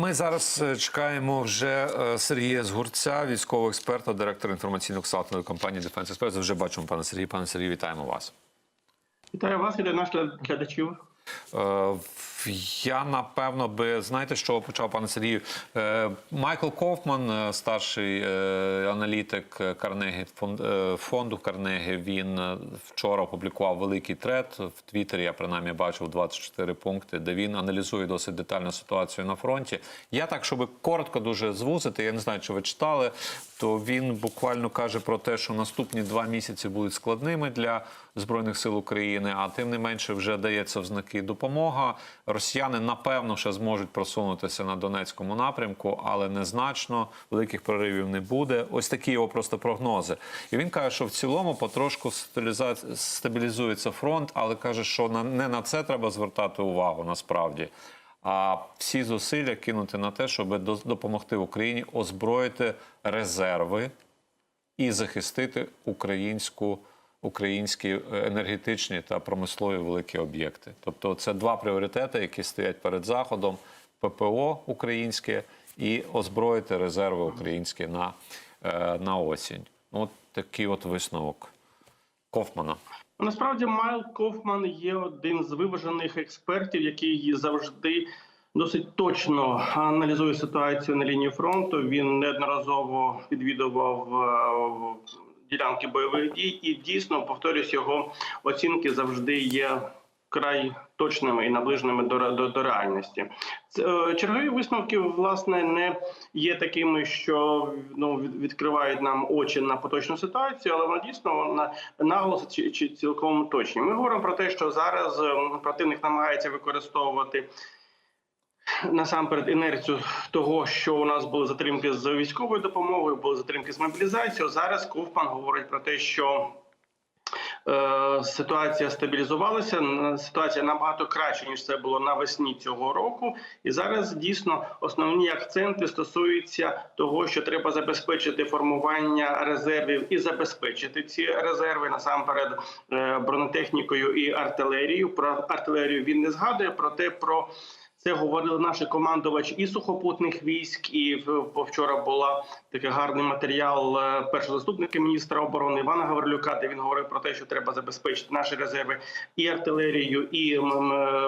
Ми зараз е, чекаємо вже е, Сергія Згурця, військового експерта, директора інформаційно-консалтингової компанії Defense Express. Вже бачимо, пане Сергія. Пане Сергій, вітаємо вас. Вітаю вас, і для наших глядачів. Е, Я напевно би знаєте, що почав пане Сергію. Е, Майкл Кофман, е, старший аналітик Карнегі фонд- фонду Карнегі. Він вчора опублікував великий трет в Твіттері. Я принаймні бачив 24 пункти, де він аналізує досить детально ситуацію на фронті. Я так, щоб коротко дуже звузити, я не знаю, чи ви читали. То він буквально каже про те, що наступні два місяці будуть складними для збройних сил України, а тим не менше вже дається в знаки допомога. Росіяни напевно ще зможуть просунутися на Донецькому напрямку, але незначно великих проривів не буде. Ось такі його просто прогнози. І він каже, що в цілому потрошку стабілізується фронт, але каже, що не на це треба звертати увагу насправді. А всі зусилля кинути на те, щоб допомогти Україні озброїти резерви і захистити українську, українські е, енергетичні та промислові великі об'єкти. Тобто, це два пріоритети, які стоять перед заходом: ППО українське і озброїти резерви українські на, е, на осінь. Ну, От такий от висновок Кофмана. Насправді, Майл Кофман є один з виважених експертів, який завжди досить точно аналізує ситуацію на лінії фронту. Він неодноразово відвідував е, ділянки бойових дій, і дійсно повторюсь, його оцінки завжди є. Край точними і наближеними до, до, до реальності. Е, чергові висновки власне не є такими, що ну відкривають нам очі на поточну ситуацію, але вони дійсно на наголос чи, чи цілком точні. Ми говоримо про те, що зараз ем, противник намагається використовувати. Насамперед, інерцію того, що у нас були затримки з військовою допомогою, були затримки з мобілізацією. Зараз Ковпан говорить про те, що ситуація стабілізувалася. Ситуація набагато краще ніж це було навесні цього року. І зараз дійсно основні акценти стосуються того, що треба забезпечити формування резервів і забезпечити ці резерви насамперед е, бронетехнікою і артилерією. Про артилерію він не згадує проте про. Це говорили наші командувачі і сухопутних військ, і вчора була такий гарний матеріал е, першого заступника міністра оборони Івана Гаврилюка, де він говорив про те, що треба забезпечити наші резерви і артилерією, і е,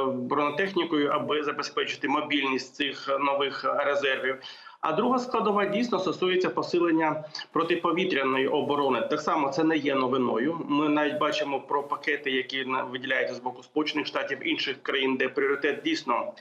бронетехнікою, аби забезпечити мобільність цих нових резервів. А друга складова дійсно стосується посилення протиповітряної оборони. Так само це не є новиною. Ми навіть бачимо про пакети, які виділяються з боку Сполучених Штатів інших країн, де пріоритет дійсно.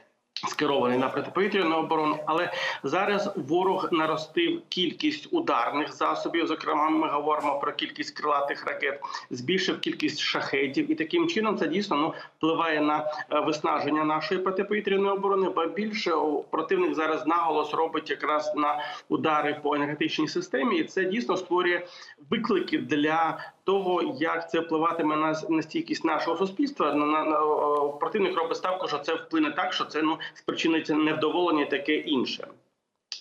Скерований на протиповітряну оборону, але зараз ворог наростив кількість ударних засобів. Зокрема, ми говоримо про кількість крилатих ракет, збільшив кількість шахетів, і таким чином це дійсно ну впливає на е, виснаження нашої протиповітряної оборони. Ба більше противник зараз наголос робить якраз на удари по енергетичній системі, і це дійсно створює виклики для того, як це впливатиме на, на стійкість нашого суспільства. На, на, на противник робить ставку, що це вплине так, що це ну спричиниться невдоволення, таке інше.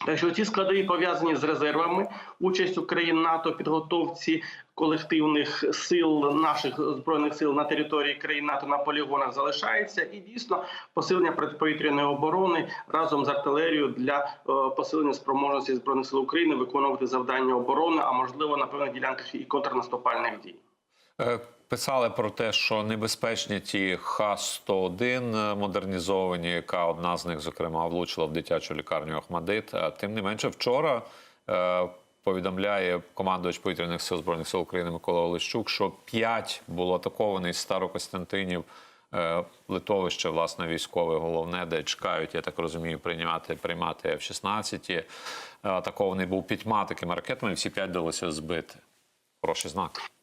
Так що ці складові пов'язані з резервами, участь країн НАТО, підготовці колективних сил наших збройних сил на території країн НАТО на полігонах залишається, і дійсно посилення протиповітряної оборони разом з артилерією для е, посилення спроможності збройних сил України виконувати завдання оборони, а можливо на певних ділянках і контрнаступальних дій. Е, Писали про те, що небезпечні ті Х-101 модернізовані, яка одна з них, зокрема, влучила в дитячу лікарню Охмадит. Тим не менше, вчора е, повідомляє командувач повітряних сил збройних сил України Микола Олещук, що п'ять було атакований з Старокостянтинів. е, Литовище, власне, військове головне, де чекають, я так розумію, приймати приймати F-16. Е, Атакований був п'ятьма такими ракетами, всі п'ять вдалося збити. Хороший знак.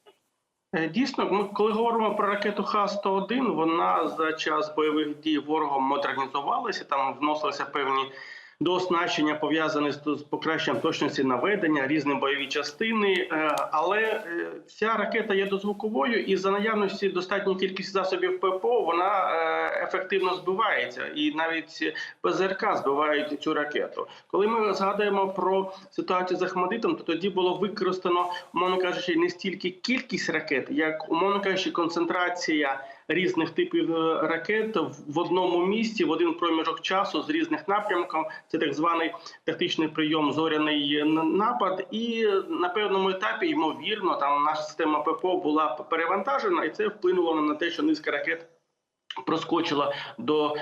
Е, Дійсно, ми коли говоримо про ракету Х-101, вона за час бойових дій ворогом модернізувалася. Там вносилися певні дооснащення, пов'язані з з покращенням точності наведення, різні бойові частини. Е, Але е, ця ракета є дозвуковою, і за наявності достатньої кількості засобів ППО вона е, ефективно збивається, і навіть ПЗРК збивають цю ракету. Коли ми згадуємо про ситуацію з Ахмадитом, то тоді було використано, умовно кажучи, не стільки кількість ракет, як умовно кажучи, концентрація різних типів е, ракет в одному місці в один проміжок часу з різних напрямків. Це так званий тактичний прийом зоряний напад. І на певному етапі, ймовірно, там наша система ППО була перевантажена, і це вплинуло на те, що низка ракет. Проскочила до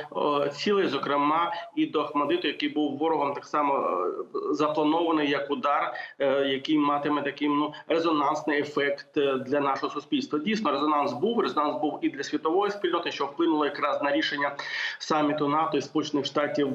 цілей, зокрема і до Ахмадиту, який був ворогом так само е, запланований як удар, е, який матиме такий ну резонансний ефект е, для нашого суспільства. Дійсно, резонанс був. Резонанс був і для світової спільноти, що вплинуло якраз на рішення саміту НАТО і Сполучених Штатів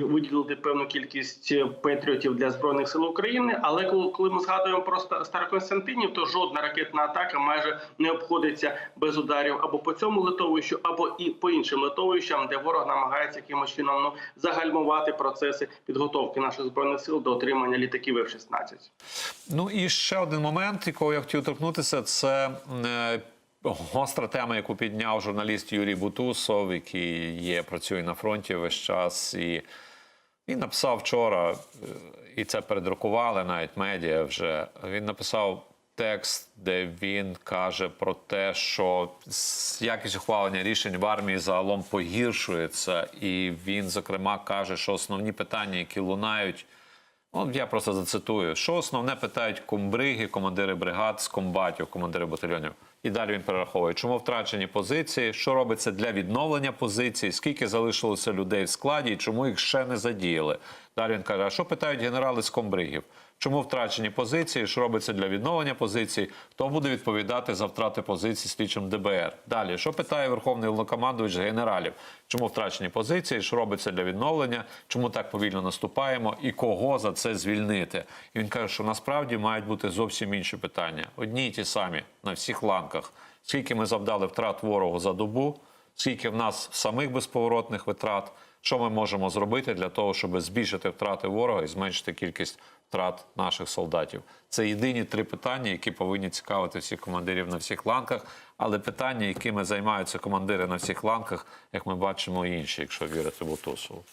виділити певну кількість патріотів для збройних сил України. Але коли, ми згадуємо про Ста- Староконстантинів, то жодна ракетна атака майже не обходиться без ударів або по цьому литовищу, або і по іншим литовищам, де ворог намагається якимось чином ну, загальмувати процеси підготовки наших збройних сил до отримання літаків F-16. Ну і ще один момент, якого я хотів торкнутися, це е, гостра тема, яку підняв журналіст Юрій Бутусов, який є, працює на фронті весь час. І він написав вчора, е, і це передрукували навіть медіа вже. Він написав текст, де він каже про те, що якість ухвалення рішень в армії загалом погіршується, і він, зокрема, каже, що основні питання, які лунають. Ну, я просто зацитую, що основне питають комбриги, командири бригад з комбатів, командири батальйонів. І далі він перераховує, чому втрачені позиції, що робиться для відновлення позицій, скільки залишилося людей в складі, і чому їх ще не задіяли. Далі він каже: а що питають генерали з комбригів? Чому втрачені позиції? Що робиться для відновлення позицій? Хто буде відповідати за втрати позицій слідчим ДБР? Далі, що питає Верховний Головнокомандувач генералів? Чому втрачені позиції? Що робиться для відновлення? Чому так повільно наступаємо? І кого за це звільнити? І він каже, що насправді мають бути зовсім інші питання. Одні й ті самі на всіх ланках. Скільки ми завдали втрат ворогу за добу? Скільки в нас самих безповоротних витрат? Що ми можемо зробити для того, щоб збільшити втрати ворога і зменшити кількість втрат наших солдатів? Це єдині три питання, які повинні цікавити всіх командирів на всіх ланках. Але питання, якими займаються командири на всіх ланках, як ми бачимо, інші, якщо вірити Бутусову.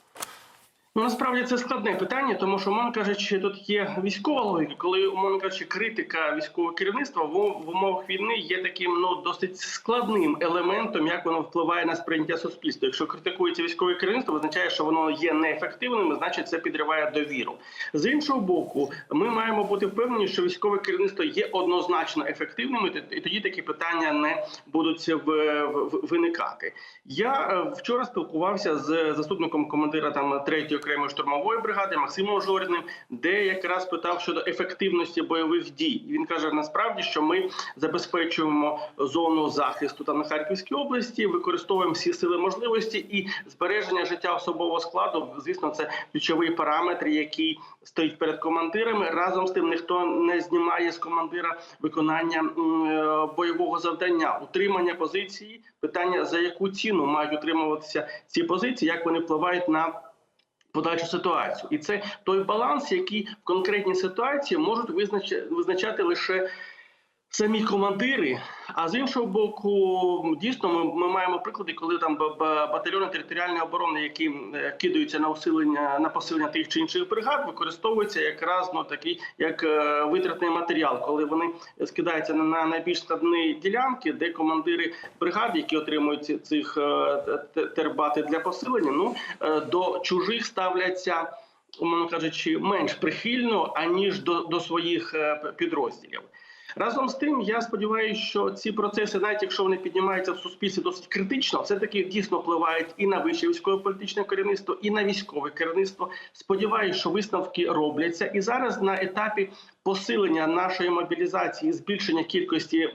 Ну, насправді це складне питання, тому що, умовно кажучи, тут є військова логіка, коли умовно кажучи, критика військового керівництва в, умовах війни є таким ну досить складним елементом, як воно впливає на сприйняття суспільства. Якщо критикується військове керівництво, означає, що воно є неефективним, і значить це підриває довіру. З іншого боку, ми маємо бути впевнені, що військове керівництво є однозначно ефективним, і тоді такі питання не будуть в, в- виникати. Я е, вчора спілкувався з заступником командира там третьої окремої штурмової бригади Максимом Жоріним, де якраз питав щодо ефективності бойових дій. Він каже: насправді, що ми забезпечуємо зону захисту там на Харківській області, використовуємо всі сили можливості і збереження життя особового складу. Звісно, це ключовий параметр, який стоїть перед командирами. Разом з тим ніхто не знімає з командира виконання е, бойового завдання, утримання позиції. Питання за яку ціну мають утримуватися ці позиції, як вони впливають на подальшу ситуацію, і це той баланс, який в конкретній ситуації можуть визначати, визначати лише самі командири. А з іншого боку, дійсно, ми, ми маємо приклади, коли там батальйони територіальної оборони, які е, кидаються на усилення на посилення тих чи інших бригад, використовуються якраз ну такий як е, витратний матеріал, коли вони скидаються на, на найбільш складні ділянки, де командири бригад, які отримують цих е, тербати для посилення, ну до чужих ставляться. Умовно кажучи, менш прихильно аніж до, до своїх підрозділів. Разом з тим, я сподіваюся, що ці процеси, навіть якщо вони піднімаються в суспільстві досить критично, все таки дійсно впливають і на вище військово-політичне керівництво, і на військове керівництво. Сподіваюся, що висновки робляться. І зараз на етапі посилення нашої мобілізації, збільшення кількості.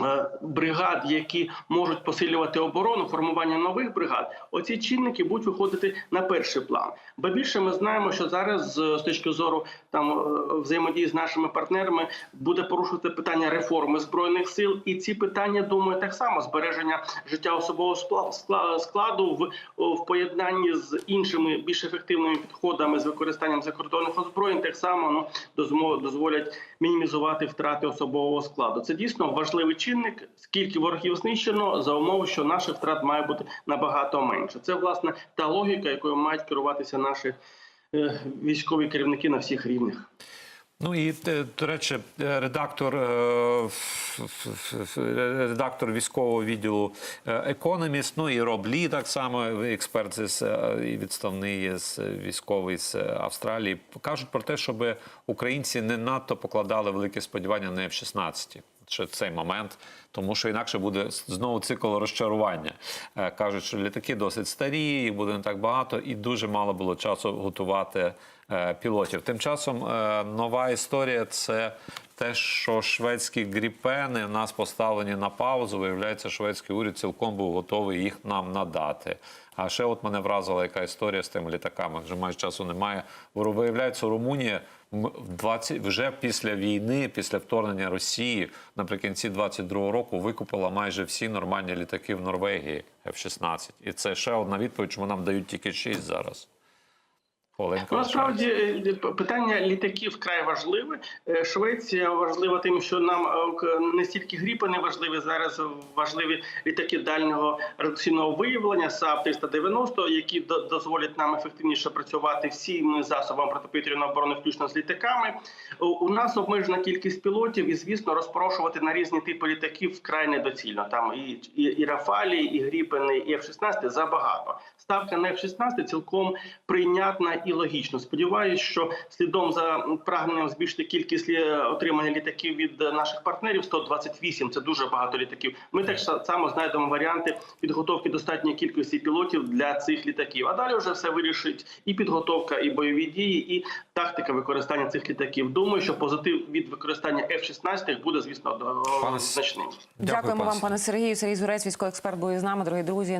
Е, Бригад, які можуть посилювати оборону, формування нових бригад, оці чинники будуть виходити на перший план. Бо більше ми знаємо, що зараз з з точки зору там е, взаємодії з нашими партнерами буде порушувати питання реформи збройних сил, і ці питання думаю так само збереження життя особового скла- скла- складу в, в поєднанні з іншими більш ефективними підходами з використанням закордонних озброєнь, так само ну дозволять мінімізувати втрати особового складу. Це дійсно важливий чинник. Скільки ворогів знищено за умови, що наших втрат має бути набагато менше. Це власне та логіка, якою мають керуватися наші е, військові керівники на всіх рівнях. Ну і е, до речі, редактор, е, редактор військового відділу Економіст, ну і Роб Лі, так само експерт з і відставний з військовий з Австралії, кажуть про те, щоб українці не надто покладали великі сподівання на F-16. Ще цей момент, тому що інакше буде знову цикл розчарування. Е, Кажуть, що літаки досить старі, їх буде не так багато, і дуже мало було часу готувати е, пілотів. Тим часом е, нова історія це те, що шведські гріпени в нас поставлені на паузу. Виявляється, шведський уряд цілком був готовий їх нам надати. А ще от мене вразила яка історія з тими літаками. Вже майже часу немає. Виявляється, Румунія м- в 20, вже після війни, після вторгнення Росії наприкінці 22-го року викупила майже всі нормальні літаки в Норвегії F-16. І це ще одна відповідь, чому нам дають тільки 6 зараз. Оленька, Ну, Насправді е, питання літаків вкрай важливе. Е, Швеція важлива тим, що нам е, не стільки гріпани важливі зараз. Важливі літаки дальнього радіаційного виявлення САП 390 які до- дозволять нам ефективніше працювати всіми засобами протиповітряної оборони, включно з літаками. У- нас обмежена кількість пілотів, і звісно, розпрошувати на різні типи літаків вкрай недоцільно. Там і, і, і Рафалі, і Гріпени, і F-16 забагато. Ставка на F-16 цілком прийнятна і логічна. Сподіваюсь, що слідом за прагненням збільшити кількість отримання літаків від наших партнерів 128 – це дуже багато літаків. Ми так са- само знайдемо варіанти підготовки достатньої кількості пілотів для цих літаків. А далі вже все вирішить і підготовка, і бойові дії, і тактика використання цих літаків. Думаю, що позитив від використання F-16 буде, звісно, до- значним. Дякуємо пане вам, пане Сергію. Сергій Зурець, військовий експерт, був із нами, дорогі друзі.